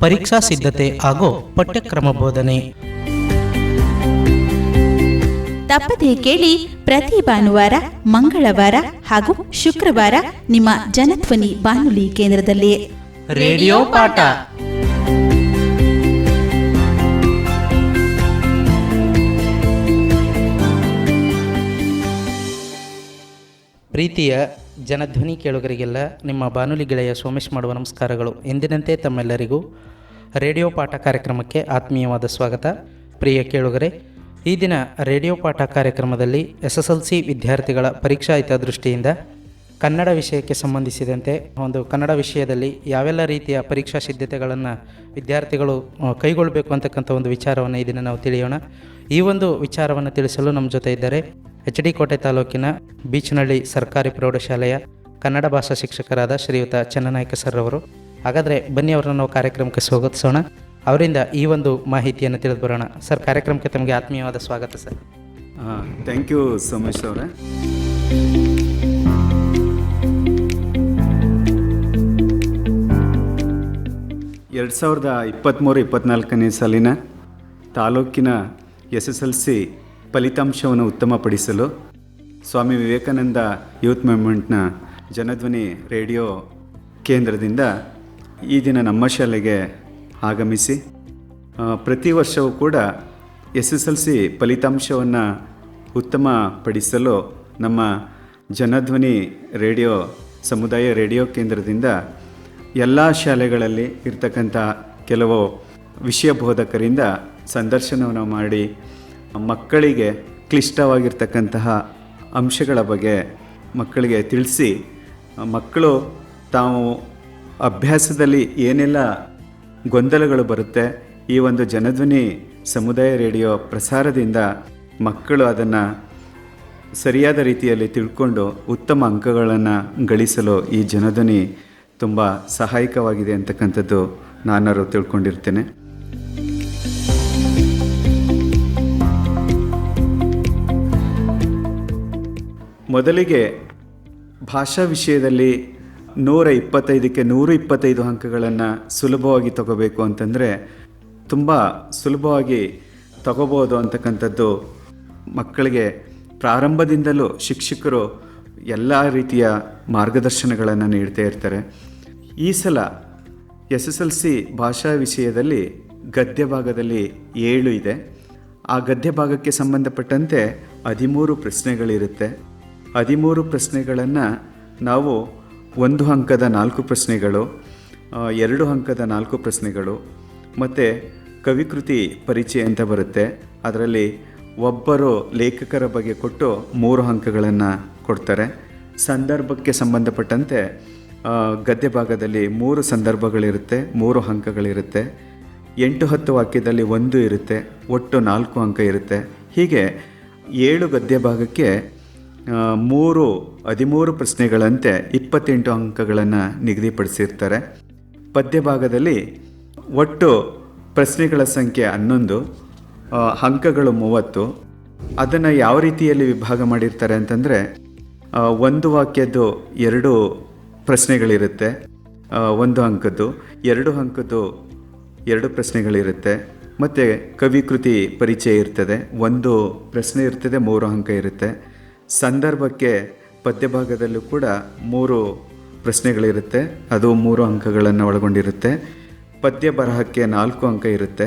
ಪರೀಕ್ಷಾ ಸಿದ್ಧತೆ ಹಾಗೂ ಪಠ್ಯಕ್ರಮ ಬೋಧನೆ. ತಪ್ಪದೇ ಕೇಳಿ ಪ್ರತಿ ಭಾನುವಾರ ಮಂಗಳವಾರ ಹಾಗೂ ಶುಕ್ರವಾರ ನಿಮ್ಮ ಜನಧ್ವನಿ ಬಾನುಲಿ ಕೇಂದ್ರದಲ್ಲಿ ರೇಡಿಯೋ ಪಾಠ. ಪ್ರೀತಿಯ ಜನಧ್ವನಿ ಕೇಳುಗರಿಗೆಲ್ಲ ನಿಮ್ಮ ಬಾನುಲಿ ಗೆಳೆಯ ಸೋಮೇಶ್ ಮಾಡುವ ನಮಸ್ಕಾರಗಳು. ಎಂದಿನಂತೆ ತಮ್ಮೆಲ್ಲರಿಗೂ ರೇಡಿಯೋ ಪಾಠ ಕಾರ್ಯಕ್ರಮಕ್ಕೆ ಆತ್ಮೀಯವಾದ ಸ್ವಾಗತ. ಪ್ರಿಯ ಕೇಳುಗರೆ, ಈ ದಿನ ರೇಡಿಯೋ ಪಾಠ ಕಾರ್ಯಕ್ರಮದಲ್ಲಿ ಎಸ್ ಎಸ್ ಎಲ್ ಸಿ ವಿದ್ಯಾರ್ಥಿಗಳ ಪರೀಕ್ಷಾ ಹಿತದೃಷ್ಟಿಯಿಂದ ಕನ್ನಡ ವಿಷಯಕ್ಕೆ ಸಂಬಂಧಿಸಿದಂತೆ ಒಂದು ಕನ್ನಡ ವಿಷಯದಲ್ಲಿ ಯಾವೆಲ್ಲ ರೀತಿಯ ಪರೀಕ್ಷಾ ಸಿದ್ಧತೆಗಳನ್ನು ವಿದ್ಯಾರ್ಥಿಗಳು ಕೈಗೊಳ್ಳಬೇಕು ಅಂತಕ್ಕಂಥ ಒಂದು ವಿಚಾರವನ್ನು ಈ ದಿನ ನಾವು ತಿಳಿಯೋಣ. ಈ ಒಂದು ವಿಚಾರವನ್ನು ತಿಳಿಸಲು ನಮ್ಮ ಜೊತೆ ಇದ್ದಾರೆ ಎಚ್ ಡಿ ಕೋಟೆ ತಾಲೂಕಿನ ಬೀಚ್ನಳ್ಳಿ ಸರ್ಕಾರಿ ಪ್ರೌಢಶಾಲೆಯ ಕನ್ನಡ ಭಾಷಾ ಶಿಕ್ಷಕರಾದ ಶ್ರೀಯುತ ಚನ್ನನಾಯಕ ಸರ್ ಅವರು. ಹಾಗಾದರೆ ಬನ್ನಿ ಅವರನ್ನು ನಾವು ಕಾರ್ಯಕ್ರಮಕ್ಕೆ ಸ್ವಾಗತಿಸೋಣ. ಅವರಿಂದ ಈ ಒಂದು ಮಾಹಿತಿಯನ್ನು ತಿಳಿದು ಬರೋಣ. ಸರ್, ಕಾರ್ಯಕ್ರಮಕ್ಕೆ ತಮಗೆ ಆತ್ಮೀಯವಾದ ಸ್ವಾಗತ ಸರ್. ಥ್ಯಾಂಕ್ ಯು ಸೋಮೇಶ್ ಅವರೇ. ಎರಡು ಸಾವಿರದ ಇಪ್ಪತ್ತ್ಮೂರು ಇಪ್ಪತ್ತ್ನಾಲ್ಕನೇ ಸಾಲಿನ ತಾಲೂಕಿನ ಎಸ್ ಎಸ್ ಎಲ್ ಸಿ ಫಲಿತಾಂಶವನ್ನು ಉತ್ತಮಪಡಿಸಲು ಸ್ವಾಮಿ ವಿವೇಕಾನಂದ ಯೂತ್ ಮೂವ್ಮೆಂಟ್ನ ಜನಧ್ವನಿ ರೇಡಿಯೋ ಕೇಂದ್ರದಿಂದ ಈ ದಿನ ನಮ್ಮ ಶಾಲೆಗೆ ಆಗಮಿಸಿ ಪ್ರತಿ ವರ್ಷವೂ ಕೂಡ ಎಸ್ ಎಸ್ ಎಲ್ ಸಿ ಫಲಿತಾಂಶವನ್ನು ಉತ್ತಮಪಡಿಸಲು ನಮ್ಮ ಜನಧ್ವನಿ ರೇಡಿಯೋ, ಸಮುದಾಯ ರೇಡಿಯೋ ಕೇಂದ್ರದಿಂದ ಎಲ್ಲ ಶಾಲೆಗಳಲ್ಲಿ ಇರ್ತಕ್ಕಂಥ ಕೆಲವು ವಿಷಯ ಬೋಧಕರಿಂದ ಸಂದರ್ಶನವನ್ನು ಮಾಡಿ ಮಕ್ಕಳಿಗೆ ಕ್ಲಿಷ್ಟವಾಗಿರ್ತಕ್ಕಂತಹ ಅಂಶಗಳ ಬಗ್ಗೆ ಮಕ್ಕಳಿಗೆ ತಿಳಿಸಿ, ಮಕ್ಕಳು ತಾವು ಅಭ್ಯಾಸದಲ್ಲಿ ಏನೆಲ್ಲ ಗೊಂದಲಗಳು ಬರುತ್ತೆ, ಈ ಒಂದು ಜನಧ್ವನಿ ಸಮುದಾಯ ರೇಡಿಯೋ ಪ್ರಸಾರದಿಂದ ಮಕ್ಕಳು ಅದನ್ನು ಸರಿಯಾದ ರೀತಿಯಲ್ಲಿ ತಿಳ್ಕೊಂಡು ಉತ್ತಮ ಅಂಕಗಳನ್ನು ಗಳಿಸಲು ಈ ಜನಧ್ವನಿ ತುಂಬ ಸಹಾಯಕವಾಗಿದೆ ಅಂತಕ್ಕಂಥದ್ದು ನಾನಾರು ತಿಳ್ಕೊಂಡಿರ್ತೇನೆ. ಮೊದಲಿಗೆ ಭಾಷಾ ವಿಷಯದಲ್ಲಿ ನೂರ ಇಪ್ಪತ್ತೈದಕ್ಕೆ ನೂರು ಇಪ್ಪತ್ತೈದು ಅಂಕಗಳನ್ನು ಸುಲಭವಾಗಿ ತಗೋಬೇಕು ಅಂತಂದರೆ ತುಂಬ ಸುಲಭವಾಗಿ ತಗೋಬೋದು ಅಂತಕ್ಕಂಥದ್ದು ಮಕ್ಕಳಿಗೆ ಪ್ರಾರಂಭದಿಂದಲೂ ಶಿಕ್ಷಕರು ಎಲ್ಲ ರೀತಿಯ ಮಾರ್ಗದರ್ಶನಗಳನ್ನು ನೀಡ್ತಾ ಇರ್ತಾರೆ. ಈ ಸಲ ಎಸ್ ಎಸ್ ಎಲ್ ಸಿ ಭಾಷಾ ವಿಷಯದಲ್ಲಿ ಗದ್ಯ ಭಾಗದಲ್ಲಿ ಏಳು ಇದೆ. ಆ ಗದ್ಯ ಭಾಗಕ್ಕೆ ಸಂಬಂಧಪಟ್ಟಂತೆ ಹದಿಮೂರು ಪ್ರಶ್ನೆಗಳಿರುತ್ತೆ. ಹದಿಮೂರು ಪ್ರಶ್ನೆಗಳನ್ನು ನಾವು ಒಂದು ಅಂಕದ ನಾಲ್ಕು ಪ್ರಶ್ನೆಗಳು ಎರಡು ಅಂಕದ ನಾಲ್ಕು ಪ್ರಶ್ನೆಗಳು, ಮತ್ತು ಕವಿಕೃತಿ ಪರಿಚಯ ಅಂತ ಬರುತ್ತೆ. ಅದರಲ್ಲಿ ಒಬ್ಬರು ಲೇಖಕರ ಬಗ್ಗೆ ಕೊಟ್ಟು ಮೂರು ಅಂಕಗಳನ್ನು ಕೊಡ್ತಾರೆ. ಸಂದರ್ಭಕ್ಕೆ ಸಂಬಂಧಪಟ್ಟಂತೆ ಗದ್ಯ ಭಾಗದಲ್ಲಿ ಮೂರು ಸಂದರ್ಭಗಳಿರುತ್ತೆ, ಮೂರು ಅಂಕಗಳಿರುತ್ತೆ ಎಂಟು ಹತ್ತು ವಾಕ್ಯದಲ್ಲಿ ಒಂದು ಇರುತ್ತೆ, ಒಟ್ಟು ನಾಲ್ಕು ಅಂಕ ಇರುತ್ತೆ. ಹೀಗೆ ಏಳು ಗದ್ಯ ಭಾಗಕ್ಕೆ ಮೂರು, ಹದಿಮೂರು ಪ್ರಶ್ನೆಗಳಂತೆ ಇಪ್ಪತ್ತೆಂಟು ಅಂಕಗಳನ್ನು ನಿಗದಿಪಡಿಸಿರ್ತಾರೆ. ಪದ್ಯ ಭಾಗದಲ್ಲಿ ಒಟ್ಟು ಪ್ರಶ್ನೆಗಳ ಸಂಖ್ಯೆ ಹನ್ನೊಂದು ಅಂಕಗಳು ಮೂವತ್ತು. ಅದನ್ನು ಯಾವ ರೀತಿಯಲ್ಲಿ ವಿಭಾಗ ಮಾಡಿರ್ತಾರೆ ಅಂತಂದರೆ ಒಂದು ವಾಕ್ಯದ್ದು ಎರಡು ಪ್ರಶ್ನೆಗಳಿರುತ್ತೆ ಒಂದು ಅಂಕದ್ದು ಎರಡು ಅಂಕದ್ದು ಎರಡು ಪ್ರಶ್ನೆಗಳಿರುತ್ತೆ. ಮತ್ತು ಕವಿಕೃತಿ ಪರಿಚಯ ಇರ್ತದೆ, ಒಂದು ಪ್ರಶ್ನೆ ಇರ್ತದೆ, ಮೂರು ಅಂಕ ಇರುತ್ತೆ. ಸಂದರ್ಭಕ್ಕೆ ಪದ್ಯಭಾಗದಲ್ಲೂ ಕೂಡ ಮೂರು ಪ್ರಶ್ನೆಗಳಿರುತ್ತೆ. ಅದು ಮೂರು ಅಂಕಗಳನ್ನು ಒಳಗೊಂಡಿರುತ್ತೆ. ಪದ್ಯ ಬರಹಕ್ಕೆ ನಾಲ್ಕು ಅಂಕ ಇರುತ್ತೆ.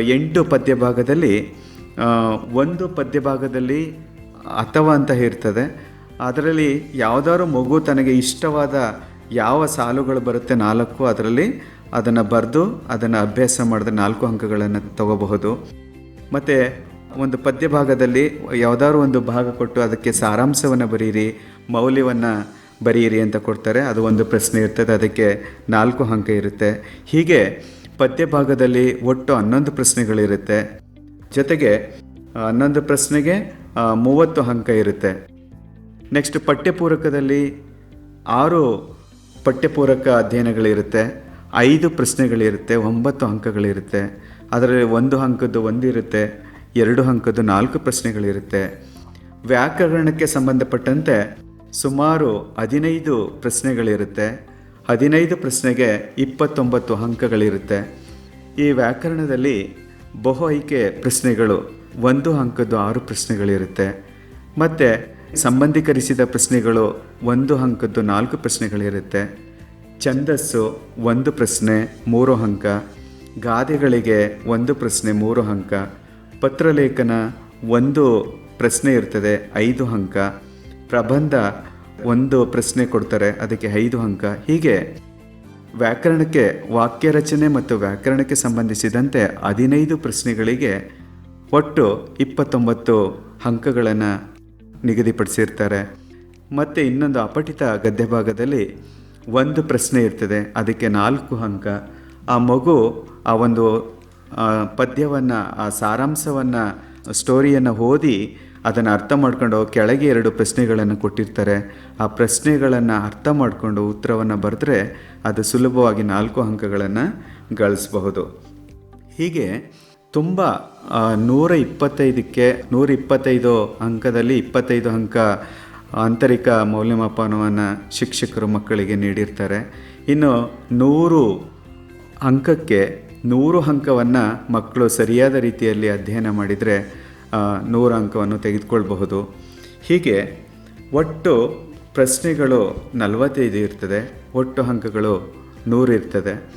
ಎಂಟು ಪದ್ಯಭಾಗದಲ್ಲಿ ಒಂದು ಪದ್ಯಭಾಗದಲ್ಲಿ ಅಥವಾ ಅಂತ ಇರ್ತದೆ. ಅದರಲ್ಲಿ ಯಾವುದಾದ್ರು ಮಗು ತನಗೆ ಇಷ್ಟವಾದ ಯಾವ ಸಾಲುಗಳು ಬರುತ್ತೆ ನಾಲ್ಕು, ಅದರಲ್ಲಿ ಅದನ್ನು ಬರೆದು ಅದನ್ನು ಅಭ್ಯಾಸ ಮಾಡಿದ್ರೆ ನಾಲ್ಕು ಅಂಕಗಳನ್ನು ತಗೋಬಹುದು. ಮತ್ತು ಒಂದು ಪದ್ಯ ಭಾಗದಲ್ಲಿ ಯಾವುದಾದ್ರು ಒಂದು ಭಾಗ ಕೊಟ್ಟು ಅದಕ್ಕೆ ಸಾರಾಂಶವನ್ನು ಬರೀರಿ, ಮೌಲ್ಯವನ್ನು ಬರೆಯಿರಿ ಅಂತ ಕೊಡ್ತಾರೆ. ಅದು ಒಂದು ಪ್ರಶ್ನೆ ಇರ್ತದೆ, ಅದಕ್ಕೆ ನಾಲ್ಕು ಅಂಕ ಇರುತ್ತೆ. ಹೀಗೆ ಪದ್ಯ ಭಾಗದಲ್ಲಿ ಒಟ್ಟು ಹನ್ನೊಂದು ಪ್ರಶ್ನೆಗಳಿರುತ್ತೆ. ಜೊತೆಗೆ ಹನ್ನೊಂದು ಪ್ರಶ್ನೆಗೆ ಮೂವತ್ತು ಅಂಕ ಇರುತ್ತೆ. ನೆಕ್ಸ್ಟ್ ಪಠ್ಯಪೂರಕದಲ್ಲಿ ಆರು ಪಠ್ಯಪೂರಕ ಅಧ್ಯಯನಗಳಿರುತ್ತೆ. ಐದು ಪ್ರಶ್ನೆಗಳಿರುತ್ತೆ, ಒಂಬತ್ತು ಅಂಕಗಳಿರುತ್ತೆ. ಅದರಲ್ಲಿ ಒಂದು ಅಂಕದ್ದು ಒಂದಿರುತ್ತೆ. ಎರಡು ಅಂಕದ ನಾಲ್ಕು ಪ್ರಶ್ನೆಗಳಿರುತ್ತೆ. ವ್ಯಾಕರಣಕ್ಕೆ ಸಂಬಂಧಪಟ್ಟಂತೆ ಸುಮಾರು ಹದಿನೈದು ಪ್ರಶ್ನೆಗಳಿರುತ್ತೆ. ಹದಿನೈದು ಪ್ರಶ್ನೆಗೆ ಇಪ್ಪತ್ತೊಂಬತ್ತು ಅಂಕಗಳಿರುತ್ತೆ. ಈ ವ್ಯಾಕರಣದಲ್ಲಿ ಬಹು ಆಯ್ಕೆ ಪ್ರಶ್ನೆಗಳು ಒಂದು ಅಂಕದ್ದು ಆರು ಪ್ರಶ್ನೆಗಳಿರುತ್ತೆ. ಮತ್ತು ಸಂಬಂಧೀಕರಿಸಿದ ಪ್ರಶ್ನೆಗಳು ಒಂದು ಅಂಕದ್ದು ನಾಲ್ಕು ಪ್ರಶ್ನೆಗಳಿರುತ್ತೆ. ಛಂದಸ್ಸು ಒಂದು ಪ್ರಶ್ನೆ ಮೂರು ಅಂಕ. ಗಾದೆಗಳಿಗೆ ಒಂದು ಪ್ರಶ್ನೆ ಮೂರು ಅಂಕ. ಪತ್ರಲೇಖನ ಒಂದು ಪ್ರಶ್ನೆ ಇರ್ತದೆ, ಐದು ಅಂಕ. ಪ್ರಬಂಧ ಒಂದು ಪ್ರಶ್ನೆ ಕೊಡ್ತಾರೆ, ಅದಕ್ಕೆ ಐದು ಅಂಕ. ಹೀಗೆ ವ್ಯಾಕರಣಕ್ಕೆ ವಾಕ್ಯ ರಚನೆ ಮತ್ತು ವ್ಯಾಕರಣಕ್ಕೆ ಸಂಬಂಧಿಸಿದಂತೆ ಹದಿನೈದು ಪ್ರಶ್ನೆಗಳಿಗೆ ಒಟ್ಟು ಇಪ್ಪತ್ತೊಂಬತ್ತು ಅಂಕಗಳನ್ನು ನಿಗದಿಪಡಿಸಿರ್ತಾರೆ. ಮತ್ತು ಇನ್ನೊಂದು ಅಪಠಿತ ಗದ್ಯ ಭಾಗದಲ್ಲಿ ಒಂದು ಪ್ರಶ್ನೆ ಇರ್ತದೆ, ಅದಕ್ಕೆ ನಾಲ್ಕು ಅಂಕ. ಆ ಮಗು ಆ ಒಂದು ಪದ್ಯವನ್ನು, ಆ ಸಾರಾಂಶವನ್ನು, ಸ್ಟೋರಿಯನ್ನು ಓದಿ ಅದನ್ನು ಅರ್ಥ ಮಾಡ್ಕೊಂಡು ಕೆಳಗೆ ಎರಡು ಪ್ರಶ್ನೆಗಳನ್ನು ಕೊಟ್ಟಿರ್ತಾರೆ. ಆ ಪ್ರಶ್ನೆಗಳನ್ನು ಅರ್ಥ ಮಾಡಿಕೊಂಡು ಉತ್ತರವನ್ನು ಬರೆದ್ರೆ ಅದು ಸುಲಭವಾಗಿ ನಾಲ್ಕು ಅಂಕಗಳನ್ನು ಗಳಿಸಬಹುದು. ಹೀಗೆ ತುಂಬ ನೂರ ಇಪ್ಪತ್ತೈದಕ್ಕೆ ನೂರ ಇಪ್ಪತ್ತೈದು ಅಂಕದಲ್ಲಿ ಇಪ್ಪತ್ತೈದು ಅಂಕ ಆಂತರಿಕ ಮೌಲ್ಯಮಾಪನವನ್ನು ಶಿಕ್ಷಕರು ಮಕ್ಕಳಿಗೆ ನೀಡಿರ್ತಾರೆ. ಇನ್ನು ನೂರು ಅಂಕಕ್ಕೆ ನೂರು ಅಂಕವನ್ನು ಮಕ್ಕಳು ಸರಿಯಾದ ರೀತಿಯಲ್ಲಿ ಅಧ್ಯಯನ ಮಾಡಿದರೆ ನೂರು ಅಂಕವನ್ನು ತೆಗೆದುಕೊಳ್ಬಹುದು. ಹೀಗೆ ಒಟ್ಟು ಪ್ರಶ್ನೆಗಳು ನಲವತ್ತೈದು ಇರ್ತದೆ, ಒಟ್ಟು ಅಂಕಗಳು ನೂರು ಇರ್ತದೆ.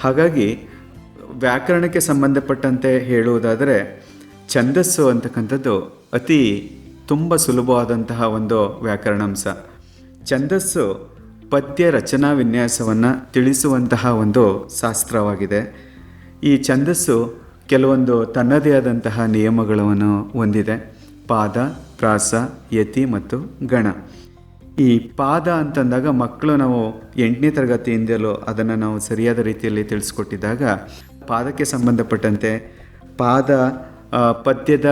ಹಾಗಾಗಿ ವ್ಯಾಕರಣಕ್ಕೆ ಸಂಬಂಧಪಟ್ಟಂತೆ ಹೇಳುವುದಾದರೆ, ಛಂದಸ್ಸು ಅಂತಕ್ಕಂಥದ್ದು ಅತಿ ತುಂಬ ಸುಲಭವಾದಂತಹ ಒಂದು ವ್ಯಾಕರಣಾಂಶ. ಛಂದಸ್ಸು ಪದ್ಯ ರಚನಾ ವಿನ್ಯಾಸವನ್ನು ತಿಳಿಸುವಂತಹ ಒಂದು ಶಾಸ್ತ್ರವಾಗಿದೆ. ಈ ಛಂದಸ್ಸು ಕೆಲವೊಂದು ತನ್ನದೇ ಆದಂತಹ ನಿಯಮಗಳನ್ನು ಹೊಂದಿದೆ. ಪಾದ, ಪ್ರಾಸ, ಯತಿ ಮತ್ತು ಗಣ. ಈ ಪಾದ ಅಂತಂದಾಗ ಮಕ್ಕಳು ನಾವು ಎಂಟನೇ ತರಗತಿಯಿಂದಲೂ ಅದನ್ನು ನಾವು ಸರಿಯಾದ ರೀತಿಯಲ್ಲಿ ತಿಳಿಸ್ಕೊಟ್ಟಿದ್ದಾಗ ಪಾದಕ್ಕೆ ಸಂಬಂಧಪಟ್ಟಂತೆ ಪಾದ ಪದ್ಯದ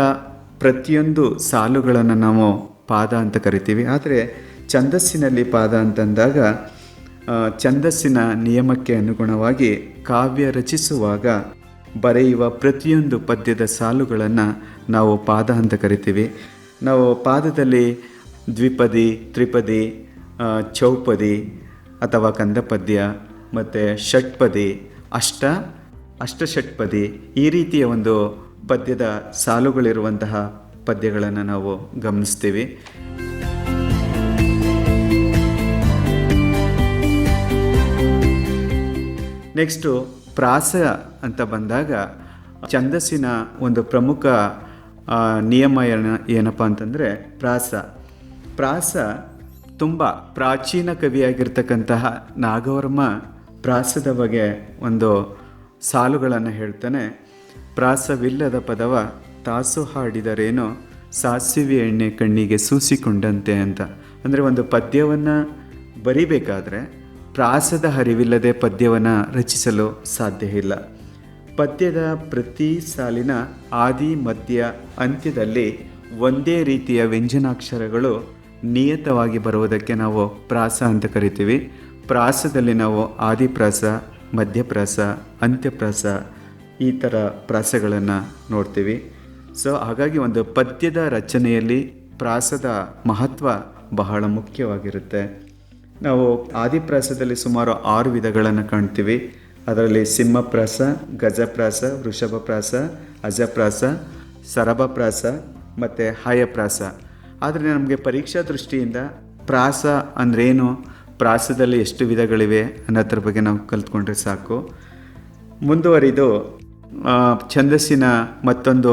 ಪ್ರತಿಯೊಂದು ಸಾಲುಗಳನ್ನು ನಾವು ಪಾದ ಅಂತ ಕರಿತೀವಿ. ಆದರೆ ಛಂದಸ್ಸಿನಲ್ಲಿ ಪಾದ ಅಂತಂದಾಗ ಛಂದಸ್ಸಿನ ನಿಯಮಕ್ಕೆ ಅನುಗುಣವಾಗಿ ಕಾವ್ಯ ರಚಿಸುವಾಗ ಬರೆಯುವ ಪ್ರತಿಯೊಂದು ಪದ್ಯದ ಸಾಲುಗಳನ್ನು ನಾವು ಪಾದ ಅಂತ ಕರಿತೀವಿ. ನಾವು ಪಾದದಲ್ಲಿ ದ್ವಿಪದಿ, ತ್ರಿಪದಿ ಚೌಪದಿ ಅಥವಾ ಕಂದಪದ್ಯ ಮತ್ತು ಷಟ್ಪದಿ, ಅಷ್ಟ, ಅಷ್ಟಷಟ್ಪದಿ ಈ ರೀತಿಯ ಒಂದು ಪದ್ಯದ ಸಾಲುಗಳಿರುವಂತಹ ಪದ್ಯಗಳನ್ನು ನಾವು ಗಮನಿಸ್ತೀವಿ. ನೆಕ್ಸ್ಟು ಪ್ರಾಸ ಅಂತ ಬಂದಾಗ, ಛಂದಸ್ಸಿನ ಒಂದು ಪ್ರಮುಖ ನಿಯಮ ಏನ, ಏನಪ್ಪ ಅಂತಂದರೆ, ಪ್ರಾಸ. ಪ್ರಾಸ ತುಂಬ ಪ್ರಾಚೀನ ಕವಿಯಾಗಿರ್ತಕ್ಕಂತಹ ನಾಗವರ್ಮ ಪ್ರಾಸದ ಬಗ್ಗೆ ಒಂದು ಸಾಲುಗಳನ್ನು ಹೇಳ್ತಾನೆ. ಪ್ರಾಸವಿಲ್ಲದ ಪದವ ತಾಸು ಹಾಡಿದರೇನೋ ಸಾಸಿವೆ ಎಣ್ಣೆ ಕಣ್ಣಿಗೆ ಸೂಸಿಕೊಂಡಂತೆ ಅಂತ. ಅಂದರೆ ಒಂದು ಪದ್ಯವನ್ನು ಬರಿಬೇಕಾದ್ರೆ ಪ್ರಾಸದ ಹರಿವಿಲ್ಲದೆ ಪದ್ಯವನ್ನು ರಚಿಸಲು ಸಾಧ್ಯ ಇಲ್ಲ ಪದ್ಯದ ಪ್ರತಿ ಸಾಲಿನ ಆದಿ, ಮಧ್ಯ, ಅಂತ್ಯದಲ್ಲಿ ಒಂದೇ ರೀತಿಯ ವ್ಯಂಜನಾಕ್ಷರಗಳು ನಿಯತವಾಗಿ ಬರುವುದಕ್ಕೆ ನಾವು ಪ್ರಾಸ ಅಂತ ಕರಿತೀವಿ. ಪ್ರಾಸದಲ್ಲಿ ನಾವು ಆದಿಪ್ರಾಸ, ಮಧ್ಯಪ್ರಾಸ, ಅಂತ್ಯಪ್ರಾಸ ಈ ಥರ ಪ್ರಾಸಗಳನ್ನು ನೋಡ್ತೀವಿ. ಸೊ, ಹಾಗಾಗಿ ಒಂದು ಪದ್ಯದ ರಚನೆಯಲ್ಲಿ ಪ್ರಾಸದ ಮಹತ್ವ ಬಹಳ ಮುಖ್ಯವಾಗಿರುತ್ತೆ. ನಾವು ಆದಿಪ್ರಾಸದಲ್ಲಿ ಸುಮಾರು ಆರು ವಿಧಗಳನ್ನು ಕಾಣ್ತೀವಿ. ಅದರಲ್ಲಿ ಸಿಂಹಪ್ರಾಸ, ಗಜಪ್ರಾಸ, ವೃಷಭಪ್ರಾಸ, ಅಜಪ್ರಾಸ ಸರಭಪ್ರಾಸ ಮತ್ತು ಹಾಯಪ್ರಾಸ. ಆದರೆ ನಮಗೆ ಪರೀಕ್ಷಾ ದೃಷ್ಟಿಯಿಂದ ಪ್ರಾಸ ಅಂದ್ರೇನು? ಪ್ರಾಸದಲ್ಲಿ ಎಷ್ಟು ವಿಧಗಳಿವೆ ಅನ್ನೋದ್ರ ಬಗ್ಗೆ ನಾವು ಕಲ್ತ್ಕೊಂಡ್ರೆ ಸಾಕು. ಮುಂದುವರಿದು ಛಂದಸ್ಸಿನ ಮತ್ತೊಂದು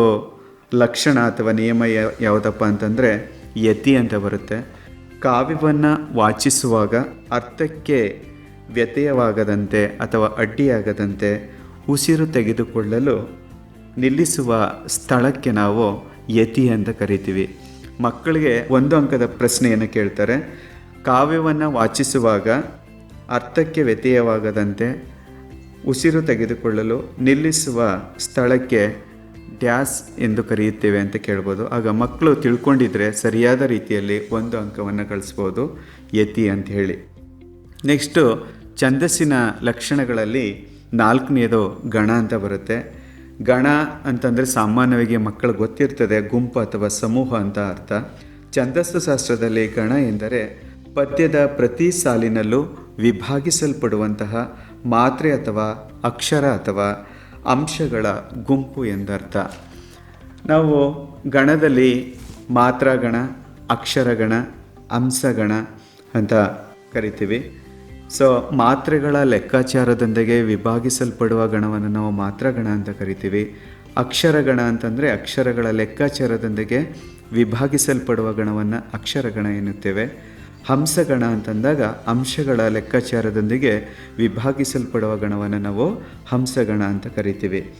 ಲಕ್ಷಣ ಅಥವಾ ನಿಯಮ ಯಾವುದಪ್ಪ ಅಂತಂದರೆ ಯತಿ ಅಂತ ಬರುತ್ತೆ. ಕಾವ್ಯವನ್ನು ವಾಚಿಸುವಾಗ ಅರ್ಥಕ್ಕೆ ವ್ಯತ್ಯಯವಾಗದಂತೆ ಅಥವಾ ಅಡ್ಡಿಯಾಗದಂತೆ ಉಸಿರು ತೆಗೆದುಕೊಳ್ಳಲು ನಿಲ್ಲಿಸುವ ಸ್ಥಳಕ್ಕೆ ನಾವು ಯತಿ ಅಂತ ಕರಿತೀವಿ. ಮಕ್ಕಳಿಗೆ ಒಂದು ಅಂಕದ ಪ್ರಶ್ನೆಯನ್ನು ಕೇಳ್ತಾರೆ. ಕಾವ್ಯವನ್ನು ವಾಚಿಸುವಾಗ ಅರ್ಥಕ್ಕೆ ವ್ಯತ್ಯಯವಾಗದಂತೆ ಉಸಿರು ತೆಗೆದುಕೊಳ್ಳಲು ನಿಲ್ಲಿಸುವ ಸ್ಥಳಕ್ಕೆ ಡ್ಯಾಸ್ ಎಂದು ಕರೆಯುತ್ತೇವೆ ಅಂತ ಕೇಳ್ಬೋದು. ಆಗ ಮಕ್ಕಳು ತಿಳ್ಕೊಂಡಿದ್ರೆ ಸರಿಯಾದ ರೀತಿಯಲ್ಲಿ ಒಂದು ಅಂಕವನ್ನು ಗಳಿಸ್ಬೋದು ಯತಿ ಅಂತ ಹೇಳಿ. ನೆಕ್ಸ್ಟು ಛಂದಸ್ಸಿನ ಲಕ್ಷಣಗಳಲ್ಲಿ ನಾಲ್ಕನೇದು ಗಣ ಅಂತ ಬರುತ್ತೆ. ಗಣ ಅಂತಂದರೆ ಸಾಮಾನ್ಯವಾಗಿ ಮಕ್ಕಳು ಗೊತ್ತಿರ್ತದೆ, ಗುಂಪು ಅಥವಾ ಸಮೂಹ ಅಂತ ಅರ್ಥ. ಛಂದಸ್ಸು ಶಾಸ್ತ್ರದಲ್ಲಿ ಗಣ ಎಂದರೆ ಪದ್ಯದ ಪ್ರತಿ ಸಾಲಿನಲ್ಲೂ ವಿಭಾಗಿಸಲ್ಪಡುವಂತಹ ಮಾತ್ರೆ ಅಥವಾ ಅಕ್ಷರ ಅಥವಾ ಅಂಶಗಳ ಗುಂಪು ಎಂದರ್ಥ. ನಾವು ಗಣದಲ್ಲಿ ಮಾತ್ರಗಣ, ಅಕ್ಷರಗಣ ಅಂಶಗಣ ಅಂತ ಕರಿತೀವಿ. ಸೊ ಮಾತ್ರೆಗಳ ಲೆಕ್ಕಾಚಾರದೊಂದಿಗೆ ವಿಭಾಗಿಸಲ್ಪಡುವ ಗಣವನ್ನು ನಾವು ಮಾತ್ರಗಣ ಅಂತ ಕರಿತೀವಿ. ಅಕ್ಷರಗಣ ಅಂತಂದರೆ ಅಕ್ಷರಗಳ ಲೆಕ್ಕಾಚಾರದೊಂದಿಗೆ ವಿಭಾಗಿಸಲ್ಪಡುವ ಗಣವನ್ನು ಅಕ್ಷರಗಣ ಎನ್ನುತ್ತೇವೆ. ಹಂಸಗಣ ಅಂತಂದಾಗ ಅಂಶಗಳ ಲೆಕ್ಕಾಚಾರದೊಂದಿಗೆ ವಿಭಾಗಿಸಲ್ಪಡುವ ಗಣವನ್ನು ನಾವು ಹಂಸಗಣ ಅಂತ ಕರಿತೀವಿ.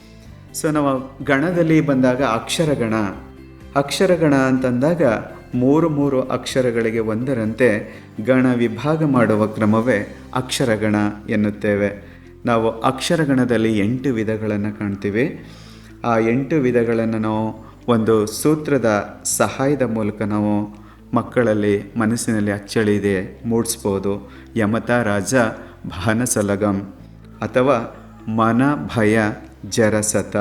ಸೊ ನಾವು ಗಣದಲ್ಲಿ ಬಂದಾಗ ಅಕ್ಷರಗಣ. ಅಕ್ಷರಗಣ ಅಂತಂದಾಗ ಮೂರು ಮೂರು ಅಕ್ಷರಗಳಿಗೆ ಒಂದರಂತೆ ಗಣ ವಿಭಾಗ ಮಾಡುವ ಕ್ರಮವೇ ಅಕ್ಷರಗಣ ಎನ್ನುತ್ತೇವೆ. ನಾವು ಅಕ್ಷರಗಣದಲ್ಲಿ ಎಂಟು ವಿಧಗಳನ್ನು ಕಾಣ್ತೀವಿ. ಆ ಎಂಟು ವಿಧಗಳನ್ನು ನಾವು ಒಂದು ಸೂತ್ರದ ಸಹಾಯದ ಮೂಲಕ ನಾವು ಮಕ್ಕಳಲ್ಲಿ ಮನಸ್ಸಿನಲ್ಲಿ ಅಚ್ಚಳಿದೆ ಮೂಡಿಸ್ಬೋದು. ಯಮತ ರಾಜ ಭಾನಸಲಗಂ ಅಥವಾ ಮನ ಭಯ ಜರಸತ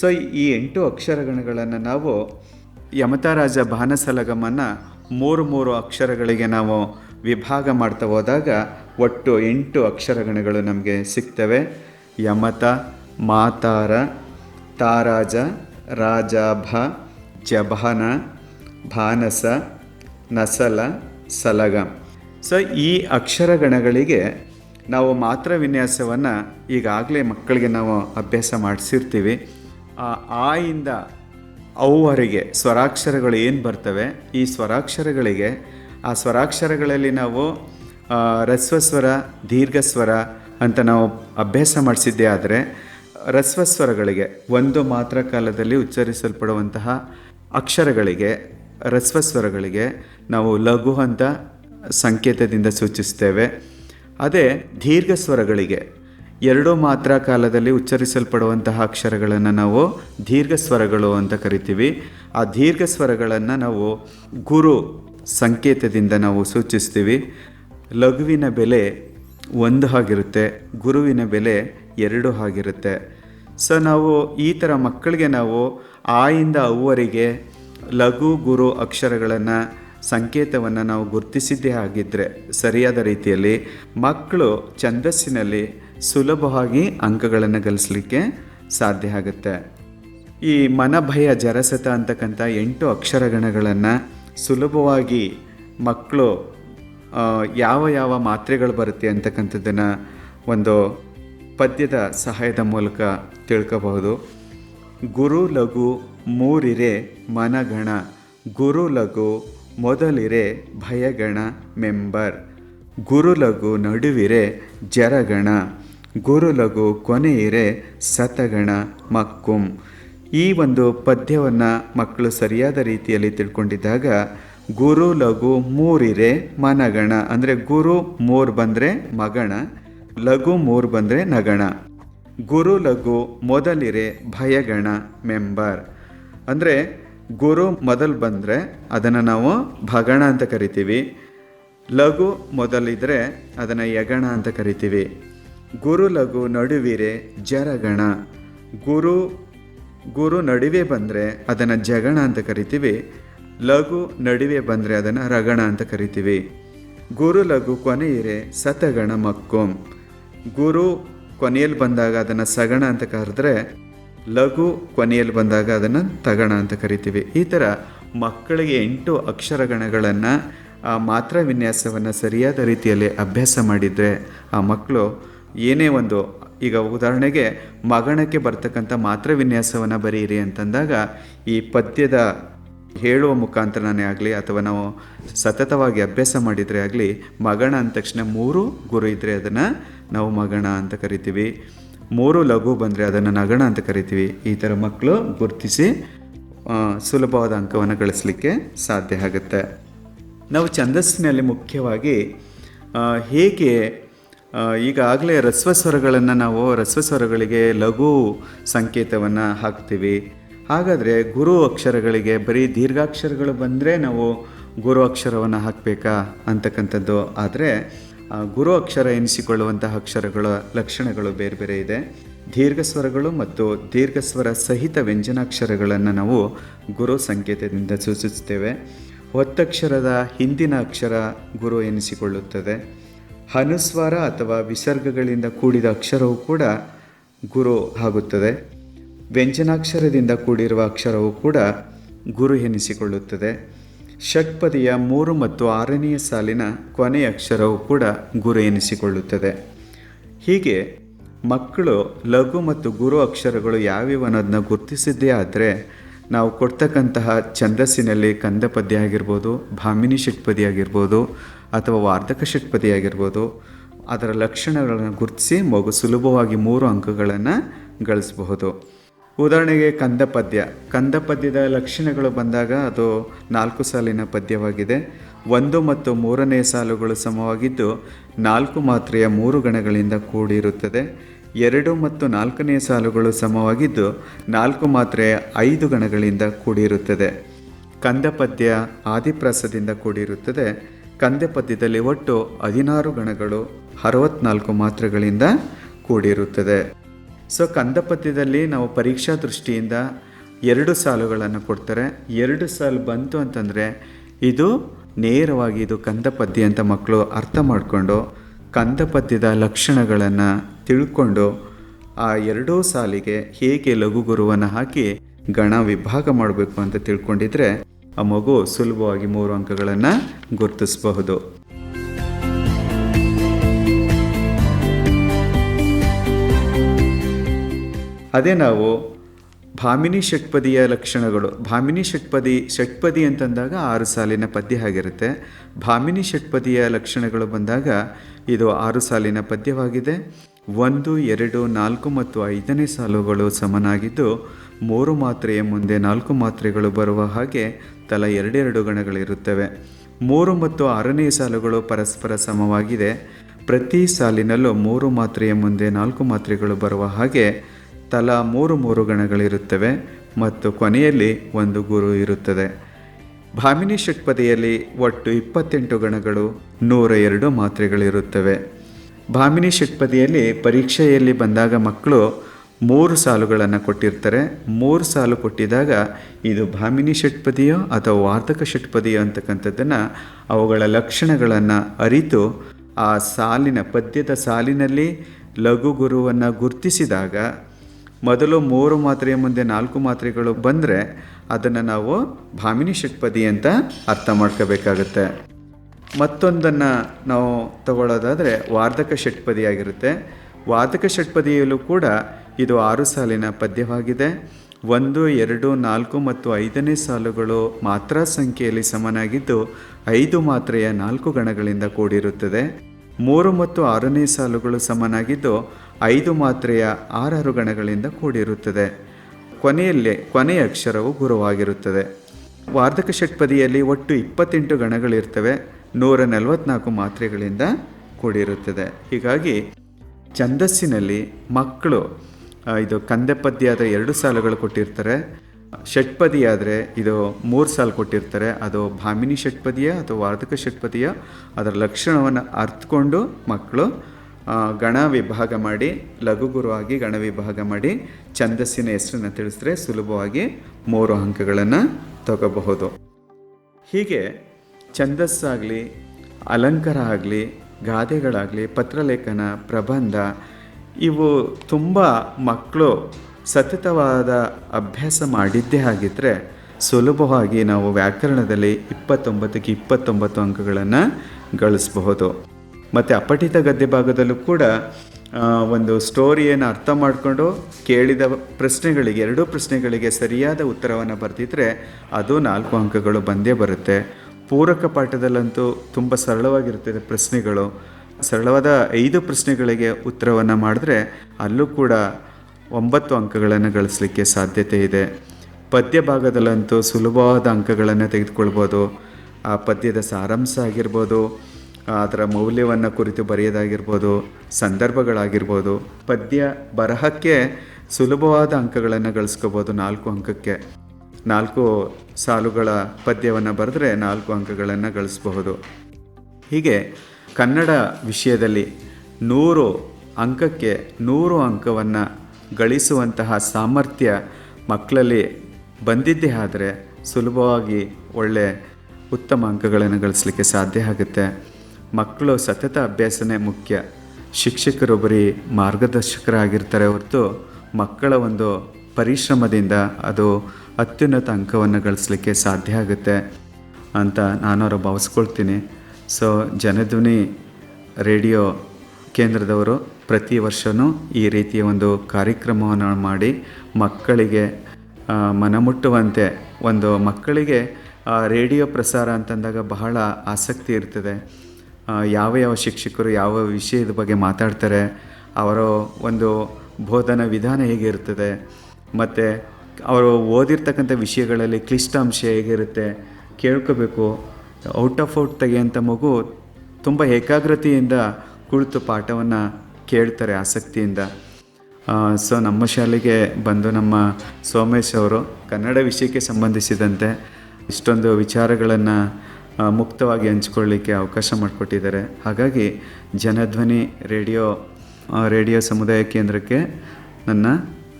ಸೊ ಈ ಎಂಟು ಅಕ್ಷರಗಣಗಳನ್ನು ನಾವು ಯಮತಾರಾಜ ಭಾನಸಲಗಮನ್ನು ಮೂರು ಮೂರು ಅಕ್ಷರಗಳಿಗೆ ನಾವು ವಿಭಾಗ ಮಾಡ್ತಾ ಹೋದಾಗ ಒಟ್ಟು ಎಂಟು ಅಕ್ಷರಗಣಗಳು ನಮಗೆ ಸಿಗ್ತವೆ. ಯಮತ, ಮಾತಾರ, ತಾರಾಜ, ರಾಜಾಭ, ಜಭಾನ, ಭಾನಸ ನಸಲ ಸಲಗ. ಸೊ ಈ ಅಕ್ಷರಗಣಗಳಿಗೆ ನಾವು ಮಾತ್ರ ವಿನ್ಯಾಸವನ್ನು ಈಗಾಗಲೇ ಮಕ್ಕಳಿಗೆ ನಾವು ಅಭ್ಯಾಸ ಮಾಡಿಸಿರ್ತೀವಿ. ಆ ಇಂದ ಅವುವರೆಗೆ ಸ್ವರಾಕ್ಷರಗಳು ಏನು ಬರ್ತವೆ? ಈ ಸ್ವರಾಕ್ಷರಗಳಿಗೆ, ಆ ಸ್ವರಾಕ್ಷರಗಳಲ್ಲಿ ನಾವು ರಸ್ವಸ್ವರ, ದೀರ್ಘಸ್ವರ ಅಂತ ನಾವು ಅಭ್ಯಾಸ ಮಾಡಿಸಿದ್ದೇ ಆದರೆ, ರಸ್ವಸ್ವರಗಳಿಗೆ, ಒಂದು ಮಾತ್ರ ಕಾಲದಲ್ಲಿ ಉಚ್ಚರಿಸಲ್ಪಡುವಂತಹ ಅಕ್ಷರಗಳಿಗೆ ರಸ್ವಸ್ವರಗಳಿಗೆ ನಾವು ಲಘು ಅಂತ ಸಂಕೇತದಿಂದ ಸೂಚಿಸ್ತೇವೆ. ಅದೇ ದೀರ್ಘ ಸ್ವರಗಳಿಗೆ, ಎರಡೂ ಮಾತ್ರ ಕಾಲದಲ್ಲಿ ಉಚ್ಚರಿಸಲ್ಪಡುವಂತಹ ಅಕ್ಷರಗಳನ್ನು ನಾವು ದೀರ್ಘ ಸ್ವರಗಳು ಅಂತ ಕರಿತೀವಿ. ಆ ದೀರ್ಘ ಸ್ವರಗಳನ್ನು ನಾವು ಗುರು ಸಂಕೇತದಿಂದ ನಾವು ಸೂಚಿಸ್ತೀವಿ. ಲಘುವಿನ ಬೆಲೆ ಒಂದು ಆಗಿರುತ್ತೆ ಗುರುವಿನ ಬೆಲೆ ಎರಡು ಆಗಿರುತ್ತೆ ಸೊ ನಾವು ಈ ಥರ ಮಕ್ಕಳಿಗೆ ನಾವು ಆಯಿಂದ ಅವರಿಗೆ ಲಘು ಗುರು ಅಕ್ಷರಗಳನ್ನು, ಸಂಕೇತವನ್ನು ನಾವು ಗುರುತಿಸಿದ್ದೇ ಆಗಿದ್ದರೆ ಸರಿಯಾದ ರೀತಿಯಲ್ಲಿ ಮಕ್ಕಳು ಛಂದಸ್ಸಿನಲ್ಲಿ ಸುಲಭವಾಗಿ ಅಂಕಗಳನ್ನು ಗಳಿಸಲಿಕ್ಕೆ ಸಾಧ್ಯ ಆಗುತ್ತೆ. ಈ ಮನಭಯ, ಜರಸತ ಅಂತಕ್ಕಂಥ ಎಂಟು ಅಕ್ಷರಗಣಗಳನ್ನು ಸುಲಭವಾಗಿ ಮಕ್ಕಳು ಯಾವ ಯಾವ ಮಾತ್ರೆಗಳು ಬರುತ್ತೆ ಅಂತಕ್ಕಂಥದ್ದನ್ನು ಒಂದು ಪದ್ಯದ ಸಹಾಯದ ಮೂಲಕ ತಿಳ್ಕೋಬಹುದು. ಗುರು, ಲಘು ಮೂರಿರೆ ಮನಗಣ, ಗುರು ಲಘು ಮೊದಲಿರೆ ಭಯಗಣ ಮೆಂಬರ್. ಗುರು ಲಘು ನಡುವಿರೆ ಜರಗಣ, ಗುರು ಲಘು ಕೊನೆಯಿರೆ ಸತಗಣ ಮಕ್ಕುಂ. ಈ ಒಂದು ಪದ್ಯವನ್ನು ಮಕ್ಕಳು ಸರಿಯಾದ ರೀತಿಯಲ್ಲಿ ತಿಳ್ಕೊಂಡಿದ್ದಾಗ ಗುರು ಲಘು ಮೂರಿರೆ ಮನಗಣ, ಅಂದರೆ ಗುರು ಮೂರು ಬಂದರೆ ಮಗಣ, ಲಘು ಮೂರು ಬಂದರೆ ನಗಣ. ಗುರು ಲಘು ಮೊದಲಿರೆ ಭಯಗಣ ಮೆಂಬರ್. ಅಂದರೆ ಗುರು ಮೊದಲು ಬಂದರೆ ಅದನ್ನು ನಾವು ಭಗಣ ಅಂತ ಕರಿತೀವಿ. ಲಘು ಮೊದಲಿದ್ರೆ ಅದನ್ನು ಯಗಣ ಅಂತ ಕರಿತೀವಿ. ಗುರು ಲಘು ನಡುವಿರೆ ಜರಗಣ. ಗುರು ಗುರು ನಡುವೆ ಬಂದರೆ ಅದನ್ನು ಜಗಣ ಅಂತ ಕರಿತೀವಿ. ಲಘು ನಡುವೆ ಬಂದರೆ ಅದನ್ನು ರಗಣ ಅಂತ ಕರಿತೀವಿ. ಗುರು ಲಘು ಕೊನೆಯಿರೆ ಸತಗಣ ಮಕ್ಕೋಂ. ಗುರು ಕೊನೆಯಲ್ಲಿ ಬಂದಾಗ ಅದನ್ನು ಸಗಣ ಅಂತ ಕರೆದ್ರೆ ಲಘು ಕೊನೆಯಲ್ಲಿ ಬಂದಾಗ ಅದನ್ನು ತಗಣ ಅಂತ ಕರಿತೀವಿ. ಈ ಥರ ಮಕ್ಕಳಿಗೆ ಎಂಟು ಅಕ್ಷರಗಣಗಳನ್ನು, ಆ ಮಾತ್ರ ವಿನ್ಯಾಸವನ್ನು ಸರಿಯಾದ ರೀತಿಯಲ್ಲಿ ಅಭ್ಯಾಸ ಮಾಡಿದರೆ ಆ ಮಕ್ಕಳು ಏನೇ ಒಂದು, ಈಗ ಉದಾಹರಣೆಗೆ ಮಗಣಕ್ಕೆ ಬರ್ತಕ್ಕಂಥ ಮಾತ್ರ ವಿನ್ಯಾಸವನ್ನು ಬರೀರಿ ಅಂತಂದಾಗ ಈ ಪದ್ಯದ ಹೇಳುವ ಮುಖಾಂತರನೇ ಆಗಲಿ ಅಥವಾ ನಾವು ಸತತವಾಗಿ ಅಭ್ಯಾಸ ಮಾಡಿದರೆ ಆಗಲಿ ಮಗಣ ಅಂದ ತಕ್ಷಣ ಮೂರು ಗುರು ಇದ್ದರೆ ಅದನ್ನು ನಾವು ಮಗಣ ಅಂತ ಕರಿತೀವಿ. ಮೂರು ಲಘು ಬಂದರೆ ಅದನ್ನು ನಗಣ ಅಂತ ಕರಿತೀವಿ. ಈ ಥರ ಮಕ್ಕಳು ಗುರುತಿಸಿ ಸುಲಭವಾದ ಅಂಕವನ್ನು ಗಳಿಸಲಿಕ್ಕೆ ಸಾಧ್ಯ ಆಗುತ್ತೆ. ನಾವು ಛಂದಸ್ಸಿನಲ್ಲಿ ಮುಖ್ಯವಾಗಿ ಹೇಗೆ ಈಗಾಗಲೇ ರಸ್ವ ಸ್ವರಗಳನ್ನು ನಾವು ರಸ್ವ ಸ್ವರಗಳಿಗೆ ಲಘು ಸಂಕೇತವನ್ನು ಹಾಕ್ತೀವಿ. ಹಾಗಾದರೆ ಗುರು ಅಕ್ಷರಗಳಿಗೆ ಬರೀ ದೀರ್ಘಾಕ್ಷರಗಳು ಬಂದರೆ ನಾವು ಗುರು ಅಕ್ಷರವನ್ನು ಹಾಕಬೇಕಾ? ಅಂತಕ್ಕಂಥದ್ದು. ಆದರೆ ಗುರು ಅಕ್ಷರ ಎನಿಸಿಕೊಳ್ಳುವಂತಹ ಅಕ್ಷರಗಳ ಲಕ್ಷಣಗಳು ಬೇರೆ ಬೇರೆ ಇದೆ. ದೀರ್ಘ ಸ್ವರಗಳು ಮತ್ತು ದೀರ್ಘ ಸ್ವರ ಸಹಿತ ವ್ಯಂಜನಾಕ್ಷರಗಳನ್ನು ನಾವು ಗುರು ಸಂಕೇತದಿಂದ ಸೂಚಿಸುತ್ತೇವೆ. ಒತ್ತಕ್ಷರದ ಹಿಂದಿನ ಅಕ್ಷರ ಗುರು ಎನಿಸಿಕೊಳ್ಳುತ್ತದೆ. ಅನುಸ್ವಾರ ಅಥವಾ ವಿಸರ್ಗಗಳಿಂದ ಕೂಡಿದ ಅಕ್ಷರವು ಕೂಡ ಗುರು ಆಗುತ್ತದೆ. ವ್ಯಂಜನಾಕ್ಷರದಿಂದ ಕೂಡಿರುವ ಅಕ್ಷರವು ಕೂಡ ಗುರು ಎನಿಸಿಕೊಳ್ಳುತ್ತದೆ. ಷಟ್ಪದಿಯ ಮೂರು ಮತ್ತು ಆರನೆಯ ಸಾಲಿನ ಕೊನೆಯ ಅಕ್ಷರವು ಕೂಡ ಗುರು ಎನಿಸಿಕೊಳ್ಳುತ್ತದೆ. ಹೀಗೆ ಮಕ್ಕಳು, ಲಘು ಮತ್ತು ಗುರು ಅಕ್ಷರಗಳು ಯಾವ್ಯಾವ ಅನ್ನೋದನ್ನ ಗುರುತಿಸಿದ್ದೇ ಆದರೆ ನಾವು ಕೊಡ್ತಕ್ಕಂತಹ ಛಂದಸ್ಸಿನಲ್ಲಿ ಕಂದ ಪದ್ಯ ಆಗಿರ್ಬೋದು, ಭಾಮಿನಿ ಷಟ್ಪದಿ ಆಗಿರ್ಬೋದು ಅಥವಾ ವಾರ್ಧಕ ಷಟ್ಪದಿ ಆಗಿರ್ಬೋದು, ಅದರ ಲಕ್ಷಣಗಳನ್ನು ಗುರುತಿಸಿ ಮಗು ಸುಲಭವಾಗಿ ಮೂರು ಅಂಕಗಳನ್ನು ಗಳಿಸಬಹುದು. ಉದಾಹರಣೆಗೆ ಕಂದ ಪದ್ಯ ಕಂದ ಪದ್ಯದ ಲಕ್ಷಣಗಳು ಬಂದಾಗ ಅದು ನಾಲ್ಕು ಸಾಲಿನ ಪದ್ಯವಾಗಿದೆ. ಒಂದು ಮತ್ತು ಮೂರನೇ ಸಾಲುಗಳು ಸಮವಾಗಿದ್ದು ನಾಲ್ಕು ಮಾತ್ರೆಯ ಮೂರು ಗಣಗಳಿಂದ ಕೂಡಿರುತ್ತದೆ. ಎರಡು ಮತ್ತು ನಾಲ್ಕನೇ ಸಾಲುಗಳು ಸಮವಾಗಿದ್ದು ನಾಲ್ಕು ಮಾತ್ರೆಯ ಐದು ಗಣಗಳಿಂದ ಕೂಡಿರುತ್ತದೆ. ಕಂದ ಪದ್ಯ ಆದಿಪ್ರಾಸದಿಂದ ಕೂಡಿರುತ್ತದೆ. ಕಂದ ಪದ್ಯದಲ್ಲಿ ಒಟ್ಟು ಹದಿನಾರು ಗಣಗಳು ಅರವತ್ನಾಲ್ಕು ಮಾತ್ರೆಗಳಿಂದ ಕೂಡಿರುತ್ತದೆ. ಸೊ ಕಂದ ಪದ್ಯದಲ್ಲಿ ನಾವು ಪರೀಕ್ಷಾ ದೃಷ್ಟಿಯಿಂದ ಎರಡು ಸಾಲುಗಳನ್ನು ಕೊಡ್ತಾರೆ. ಎರಡು ಸಾಲು ಬಂತು ಅಂತಂದರೆ ಇದು ನೇರವಾಗಿ ಇದು ಕಂದ ಪದ್ಯ ಅಂತ ಮಕ್ಕಳು ಅರ್ಥ ಮಾಡಿಕೊಂಡು ಕಂದ ಪದ್ಯದ ಲಕ್ಷಣಗಳನ್ನು ತಿಳ್ಕೊಂಡು ಆ ಎರಡೂ ಸಾಲಿಗೆ ಹೇಗೆ ಲಘು ಗುರುವನ್ನು ಹಾಕಿ ಗಣ ವಿಭಾಗ ಮಾಡಬೇಕು ಅಂತ ತಿಳ್ಕೊಂಡಿದ್ರೆ ಆ ಮಗು ಸುಲಭವಾಗಿ ಮೂರು ಅಂಕಗಳನ್ನು ಗುರುತಿಸಬಹುದು. ಅದೇ ನಾವು ಭಾಮಿನಿ ಷಟ್ಪದಿಯ ಲಕ್ಷಣಗಳು. ಭಾಮಿನಿ ಷಟ್ಪದಿ ಷಟ್ಪದಿ ಅಂತಂದಾಗ ಆರು ಸಾಲಿನ ಪದ್ಯ ಆಗಿರುತ್ತೆ. ಭಾಮಿನಿ ಷಟ್ಪದಿಯ ಲಕ್ಷಣಗಳು ಬಂದಾಗ ಇದು ಆರು ಸಾಲಿನ ಪದ್ಯವಾಗಿದೆ. ಒಂದು, ಎರಡು, ನಾಲ್ಕು ಮತ್ತು ಐದನೇ ಸಾಲುಗಳು ಸಮನಾಗಿದ್ದು ಮೂರು ಮಾತ್ರೆಯ ಮುಂದೆ ನಾಲ್ಕು ಮಾತ್ರೆಗಳು ಬರುವ ಹಾಗೆ ತಲಾ ಎರಡೆರಡು ಗಣಗಳಿರುತ್ತವೆ. ಮೂರು ಮತ್ತು ಆರನೇ ಸಾಲುಗಳು ಪರಸ್ಪರ ಸಮವಾಗಿದೆ. ಪ್ರತಿ ಸಾಲಿನಲ್ಲೂ ಮೂರು ಮಾತ್ರೆಯ ಮುಂದೆ ನಾಲ್ಕು ಮಾತ್ರೆಗಳು ಬರುವ ಹಾಗೆ ತಲಾ ಮೂರು ಮೂರು ಗಣಗಳಿರುತ್ತವೆ ಮತ್ತು ಕೊನೆಯಲ್ಲಿ ಒಂದು ಗುರು ಇರುತ್ತದೆ. ಭಾಮಿನಿ ಷಟ್ಪದಿಯಲ್ಲಿ ಒಟ್ಟು ಇಪ್ಪತ್ತೆಂಟು ಗಣಗಳು, ನೂರ ಎರಡು ಮಾತ್ರೆಗಳಿರುತ್ತವೆ. ಭಾಮಿನಿ ಷಟ್ಪದಿಯಲ್ಲಿ ಪರೀಕ್ಷೆಯಲ್ಲಿ ಬಂದಾಗ ಮಕ್ಕಳು ಮೂರು ಸಾಲುಗಳನ್ನು ಕೊಟ್ಟಿರ್ತಾರೆ. ಮೂರು ಸಾಲು ಕೊಟ್ಟಿದಾಗ ಇದು ಭಾಮಿನಿ ಷಟ್ಪದಿಯೋ ಅಥವಾ ವಾರ್ಧಕ ಷಟ್ಪದಿಯೋ ಅಂತಕ್ಕಂಥದ್ದನ್ನು ಅವುಗಳ ಲಕ್ಷಣಗಳನ್ನು ಅರಿತು ಆ ಸಾಲಿನ ಪದ್ಯದ ಸಾಲಿನಲ್ಲಿ ಲಘು ಗುರುವನ್ನು ಗುರುತಿಸಿದಾಗ ಮೊದಲು ಮೂರು ಮಾತ್ರೆಯ ಮುಂದೆ ನಾಲ್ಕು ಮಾತ್ರೆಗಳು ಬಂದರೆ ಅದನ್ನು ನಾವು ಭಾಮಿನಿ ಷಟ್ಪದಿ ಅಂತ ಅರ್ಥ ಮಾಡ್ಕೋಬೇಕಾಗತ್ತೆ. ಮತ್ತೊಂದನ್ನು ನಾವು ತಗೊಳ್ಳೋದಾದರೆ ವಾರ್ಧಕ ಷಟ್ಪದಿ ಆಗಿರುತ್ತೆ. ವಾರ್ಧಕ ಷಟ್ಪದಿಯಲ್ಲೂ ಕೂಡ ಇದು ಆರು ಸಾಲಿನ ಪದ್ಯವಾಗಿದೆ. ಒಂದು, ಎರಡು, ನಾಲ್ಕು ಮತ್ತು ಐದನೇ ಸಾಲುಗಳು ಮಾತ್ರ ಸಂಖ್ಯೆಯಲ್ಲಿ ಸಮನಾಗಿದ್ದು ಐದು ಮಾತ್ರೆಯ ನಾಲ್ಕು ಗಣಗಳಿಂದ ಕೂಡಿರುತ್ತದೆ. ಮೂರು ಮತ್ತು ಆರನೇ ಸಾಲುಗಳು ಸಮನಾಗಿದ್ದು ಐದು ಮಾತ್ರೆಯ ಆರಾರು ಗಣಗಳಿಂದ ಕೂಡಿರುತ್ತದೆ. ಕೊನೆಯಲ್ಲಿ ಕೊನೆಯ ಅಕ್ಷರವು ಗುರುವಾಗಿರುತ್ತದೆ. ವಾರ್ಧಕ ಷಟ್ಪದಿಯಲ್ಲಿ ಒಟ್ಟು ಇಪ್ಪತ್ತೆಂಟು ಗಣಗಳಿರ್ತವೆ. ನೂರ ನಲವತ್ನಾಲ್ಕು ಮಾತ್ರೆಗಳಿಂದ ಕೂಡಿರುತ್ತದೆ. ಹೀಗಾಗಿ ಛಂದಸ್ಸಿನಲ್ಲಿ ಮಕ್ಕಳು ಇದು ಕಂದೆ ಪದ್ಯ ಆದರೆ ಎರಡು ಸಾಲುಗಳು ಕೊಟ್ಟಿರ್ತಾರೆ. ಷಟ್ಪದಿ ಆದರೆ ಇದು ಮೂರು ಸಾಲು ಕೊಟ್ಟಿರ್ತಾರೆ. ಅದು ಭಾಮಿನಿ ಷಟ್ಪದಿಯ ಅಥವಾ ವಾರ್ಧಕ ಷಟ್ಪದಿಯ ಅದರ ಲಕ್ಷಣವನ್ನು ಅರ್ಥಕೊಂಡು ಮಕ್ಕಳು ಗಣ ವಿಭಾಗ ಮಾಡಿ ಲಘುಗುರುವಾಗಿ ಗಣ ವಿಭಾಗ ಮಾಡಿ, ಛಂದಸ್ಸಿನ ಹೆಸರನ್ನು ತಿಳಿಸಿದ್ರೆ ಸುಲಭವಾಗಿ ಮೂರು ಅಂಕಗಳನ್ನು ತಗೋಬಹುದು. ಹೀಗೆ ಛಂದಸ್ಸಾಗಲಿ, ಅಲಂಕಾರ ಆಗಲಿ, ಗಾದೆಗಳಾಗಲಿ, ಪತ್ರಲೇಖನ ಪ್ರಬಂಧ, ಇವು ತುಂಬ ಮಕ್ಕಳು ಸತತವಾದ ಅಭ್ಯಾಸ ಮಾಡಿದ್ದೇ ಆಗಿದ್ದರೆ ಸುಲಭವಾಗಿ ನಾವು ವ್ಯಾಕರಣದಲ್ಲಿ ಇಪ್ಪತ್ತೊಂಬತ್ತಕ್ಕೆ ಇಪ್ಪತ್ತೊಂಬತ್ತು ಅಂಕಗಳನ್ನು ಗಳಿಸಬಹುದು. ಮತ್ತು ಅಪಠಿತ ಗದ್ಯ ಭಾಗದಲ್ಲೂ ಕೂಡ ಒಂದು ಸ್ಟೋರಿಯನ್ನು ಅರ್ಥ ಮಾಡಿಕೊಂಡು ಕೇಳಿದ ಪ್ರಶ್ನೆಗಳಿಗೆ, ಎರಡೂ ಪ್ರಶ್ನೆಗಳಿಗೆ ಸರಿಯಾದ ಉತ್ತರವನ್ನು ಬರೆದಿದ್ರೆ ಅದು ನಾಲ್ಕು ಅಂಕಗಳು ಬಂದೇ ಬರುತ್ತೆ. ಪೂರಕ ಪಾಠದಲ್ಲಂತೂ ತುಂಬ ಸರಳವಾಗಿರುತ್ತದೆ ಪ್ರಶ್ನೆಗಳು. ಸರಳವಾದ ಐದು ಪ್ರಶ್ನೆಗಳಿಗೆ ಉತ್ತರವನ್ನು ಮಾಡಿದ್ರೆ ಅಲ್ಲೂ ಕೂಡ ಒಂಬತ್ತು ಅಂಕಗಳನ್ನು ಗಳಿಸಲಿಕ್ಕೆ ಸಾಧ್ಯತೆ ಇದೆ. ಪದ್ಯ ಭಾಗದಲ್ಲಂತೂ ಸುಲಭವಾದ ಅಂಕಗಳನ್ನು ತೆಗೆದುಕೊಳ್ಬೋದು. ಆ ಪದ್ಯದ ಸಾರಾಂಶ ಆಗಿರ್ಬೋದು. ಅದರ ಮೌಲ್ಯವನ್ನು ಕುರಿತು ಬರೆಯೋದಾಗಿರ್ಬೋದು, ಸಂದರ್ಭಗಳಾಗಿರ್ಬೋದು, ಪದ್ಯ ಬರಹಕ್ಕೆ ಸುಲಭವಾದ ಅಂಕಗಳನ್ನು ಗಳಿಸ್ಕೋಬೋದು ನಾಲ್ಕು ಅಂಕಕ್ಕೆ. ನಾಲ್ಕು ಸಾಲುಗಳ ಪದ್ಯವನ್ನು ಬರೆದ್ರೆ ನಾಲ್ಕು ಅಂಕಗಳನ್ನು ಗಳಿಸಬಹುದು. ಹೀಗೆ ಕನ್ನಡ ವಿಷಯದಲ್ಲಿ ನೂರು ಅಂಕಕ್ಕೆ ನೂರು ಅಂಕವನ್ನು ಗಳಿಸುವಂತಹ ಸಾಮರ್ಥ್ಯ ಮಕ್ಕಳಲ್ಲಿ ಬಂದಿದ್ದೇ ಆದರೆ ಸುಲಭವಾಗಿ ಒಳ್ಳೆ ಉತ್ತಮ ಅಂಕಗಳನ್ನು ಗಳಿಸಲಿಕ್ಕೆ ಸಾಧ್ಯ ಆಗುತ್ತೆ. ಮಕ್ಕಳು ಸತತ ಅಭ್ಯಾಸನೇ ಮುಖ್ಯ. ಶಿಕ್ಷಕರು ಬರೀ ಮಾರ್ಗದರ್ಶಕರಾಗಿರ್ತಾರೆ ಹೊರತು ಮಕ್ಕಳ ಒಂದು ಪರಿಶ್ರಮದಿಂದ ಅದು ಅತ್ಯುನ್ನತ ಅಂಕವನ್ನು ಗಳಿಸಲಿಕ್ಕೆ ಸಾಧ್ಯ ಆಗುತ್ತೆ ಅಂತ ನಾನು ಅವರು ಭಾವಿಸ್ಕೊಳ್ತೀನಿ. ಸೊ, ಜನಧ್ವನಿ ರೇಡಿಯೋ ಕೇಂದ್ರದವರು ಪ್ರತಿ ವರ್ಷವೂ ಈ ರೀತಿಯ ಒಂದು ಕಾರ್ಯಕ್ರಮವನ್ನು ಮಾಡಿ ಮಕ್ಕಳಿಗೆ ಮನಮುಟ್ಟುವಂತೆ ಒಂದು ಮಕ್ಕಳಿಗೆ ರೇಡಿಯೋ ಪ್ರಸಾರ ಅಂತಂದಾಗ ಬಹಳ ಆಸಕ್ತಿ ಇರ್ತದೆ. ಯಾವ ಯಾವ ಶಿಕ್ಷಕರು ಯಾವ ವಿಷಯದ ಬಗ್ಗೆ ಮಾತಾಡ್ತಾರೆ, ಅವರ ಒಂದು ಬೋಧನಾ ವಿಧಾನ ಹೇಗಿರ್ತದೆ ಮತ್ತು ಅವರು ಓದಿರ್ತಕ್ಕಂಥ ವಿಷಯಗಳಲ್ಲಿ ಕ್ಲಿಷ್ಟಾಂಶ ಹೇಗಿರುತ್ತೆ ಕೇಳ್ಕೋಬೇಕು. ಔಟ್ ಆಫ್ ಔಟ್ ತೆಗೆಯೋಂಥ ಮಗು ತುಂಬ ಏಕಾಗ್ರತೆಯಿಂದ ಕುಳಿತು ಪಾಠವನ್ನು ಕೇಳ್ತಾರೆ ಆಸಕ್ತಿಯಿಂದ. ಸೊ ನಮ್ಮ ಶಾಲೆಗೆ ಬಂದು ನಮ್ಮ ಸೋಮೇಶ್ ಅವರು ಕನ್ನಡ ವಿಷಯಕ್ಕೆ ಸಂಬಂಧಿಸಿದಂತೆ ಇಷ್ಟೊಂದು ವಿಚಾರಗಳನ್ನು ಮುಕ್ತವಾಗಿ ಹಂಚ್ಕೊಳ್ಳಿಕ್ಕೆ ಅವಕಾಶ ಮಾಡಿಕೊಟ್ಟಿದ್ದಾರೆ. ಹಾಗಾಗಿ ಜನಧ್ವನಿ ರೇಡಿಯೋ ರೇಡಿಯೋ ಸಮುದಾಯ ಕೇಂದ್ರಕ್ಕೆ ನನ್ನ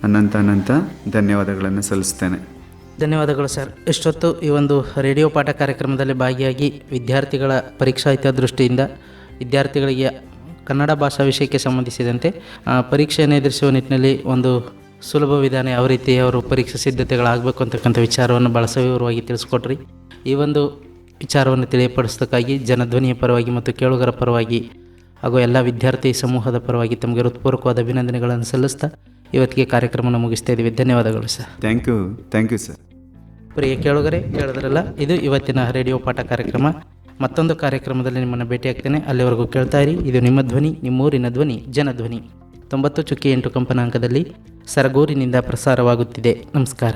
ಅನಂತ ಅನಂತ ಧನ್ಯವಾದಗಳನ್ನು ಸಲ್ಲಿಸ್ತೇನೆ. ಧನ್ಯವಾದಗಳು ಸರ್. ಇಷ್ಟೊತ್ತು ಈ ಒಂದು ರೇಡಿಯೋ ಪಾಠ ಕಾರ್ಯಕ್ರಮದಲ್ಲಿ ಭಾಗಿಯಾಗಿ ವಿದ್ಯಾರ್ಥಿಗಳ ಪರೀಕ್ಷಾ ಹಿತದೃಷ್ಟಿಯಿಂದ ವಿದ್ಯಾರ್ಥಿಗಳಿಗೆ ಕನ್ನಡ ಭಾಷಾ ವಿಷಯಕ್ಕೆ ಸಂಬಂಧಿಸಿದಂತೆ ಪರೀಕ್ಷೆಯನ್ನು ಎದುರಿಸುವ ನಿಟ್ಟಿನಲ್ಲಿ ಒಂದು ಸುಲಭ ವಿಧಾನ ಯಾವ ರೀತಿ ಅವರು ಪರೀಕ್ಷಾ ಸಿದ್ಧತೆಗಳಾಗಬೇಕು ಅಂತಕ್ಕಂಥ ವಿಚಾರವನ್ನು ಭಾಳ ಸವಿವರವಾಗಿ ತಿಳಿಸ್ಕೊಟ್ರಿ. ಈ ಒಂದು ವಿಚಾರವನ್ನು ತಿಳಿಯಪಡಿಸೋದಕ್ಕಾಗಿ ಜನಧ್ವನಿಯ ಪರವಾಗಿ ಮತ್ತು ಕೇಳುಗರ ಪರವಾಗಿ ಹಾಗೂ ಎಲ್ಲ ವಿದ್ಯಾರ್ಥಿ ಸಮೂಹದ ಪರವಾಗಿ ತಮಗೆ ಹೃತ್ಪೂರ್ವಕವಾದ ಅಭಿನಂದನೆಗಳನ್ನು ಸಲ್ಲಿಸ್ತಾ ಇವತ್ತಿಗೆ ಕಾರ್ಯಕ್ರಮವನ್ನು ಮುಗಿಸ್ತಾ ಇದ್ದೀವಿ. ಧನ್ಯವಾದಗಳು sir. Thank you thank you sir ಪ್ರಿಯ ಕೇಳುಗರೆ ಕೇಳಿದ್ರಲ್ಲ ಇದು ಇವತ್ತಿನ ರೇಡಿಯೋ ಪಾಠ ಕಾರ್ಯಕ್ರಮ. ಮತ್ತೊಂದು ಕಾರ್ಯಕ್ರಮದಲ್ಲಿ ನಿಮ್ಮನ್ನು ಭೇಟಿಯಾಗ್ತೇನೆ. ಅಲ್ಲಿವರೆಗೂ ಕೇಳ್ತಾ ಇರಿ ಇದು ನಿಮ್ಮ ಧ್ವನಿ ನಿಮ್ಮೂರಿನ ಧ್ವನಿ ಜನಧ್ವನಿ. ತೊಂಬತ್ತು ಚುಕ್ಕಿ ಎಂಟು ಕಂಪನಾಂಕದಲ್ಲಿ ಸರಗೂರಿನಿಂದ ಪ್ರಸಾರವಾಗುತ್ತಿದೆ. ನಮಸ್ಕಾರ.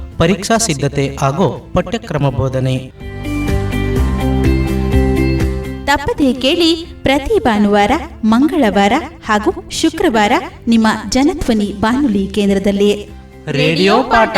ಪರೀಕ್ಷಾ ಸಿದ್ಧತೆ ಹಾಗೂ ಪಠ್ಯಕ್ರಮ ಬೋಧನೆ. ತಪ್ಪದೇ ಕೇಳಿ ಪ್ರತಿ ಭಾನುವಾರ ಮಂಗಳವಾರ ಹಾಗೂ ಶುಕ್ರವಾರ ನಿಮ್ಮ ಜನಧ್ವನಿ ಬಾನುಲಿ ಕೇಂದ್ರದಲ್ಲಿ ರೇಡಿಯೋ ಪಾಠ.